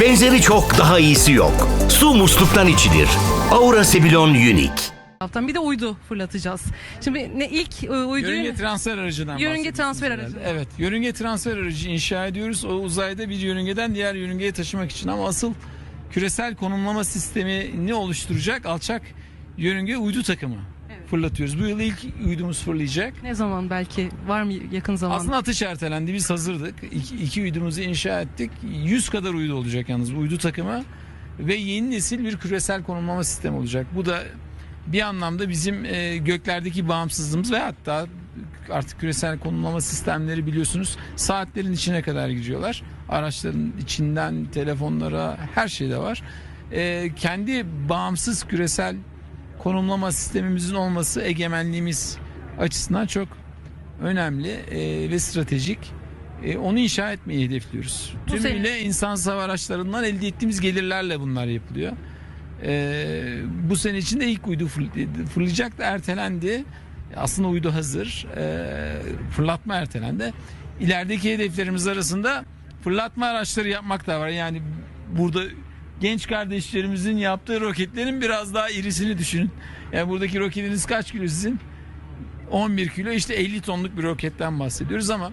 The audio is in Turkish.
Benzeri çok daha iyisi yok. Su musluktan içilir. Aura Sebilon Unique. taraftan bir de uydu fırlatacağız. Şimdi ne ilk e, uyduyu Yörünge transfer aracından Yörünge bahsediyorsunuz transfer herhalde. aracı. Evet. Yörünge transfer aracı inşa ediyoruz. O uzayda bir yörüngeden diğer yörüngeye taşımak için ama asıl küresel konumlama sistemini oluşturacak alçak yörünge uydu takımı fırlatıyoruz. Bu yıl ilk uydumuz fırlayacak. ne zaman belki var mı yakın zaman? Aslında atış ertelendi. Biz hazırdık. İki, iki uydumuzu inşa ettik. 100 kadar uydu olacak yalnız bu uydu takımı. Ve yeni nesil bir küresel konumlama sistemi olacak. Bu da bir anlamda bizim e, göklerdeki bağımsızlığımız ve hatta artık küresel konumlama sistemleri biliyorsunuz saatlerin içine kadar giriyorlar. Araçların içinden telefonlara her şeyde var. E, kendi bağımsız küresel konumlama sistemimizin olması egemenliğimiz açısından çok önemli e, ve stratejik. E, onu inşa etmeyi hedefliyoruz. Bu Tümüyle insansız hava araçlarından elde ettiğimiz gelirlerle bunlar yapılıyor. E, bu sene içinde ilk uydu fırl- fırlayacak da ertelendi. Aslında uydu hazır. E, fırlatma ertelendi. İlerideki hedeflerimiz arasında fırlatma araçları yapmak da var. Yani burada genç kardeşlerimizin yaptığı roketlerin biraz daha irisini düşünün. Yani buradaki roketiniz kaç kilo sizin? 11 kilo işte 50 tonluk bir roketten bahsediyoruz ama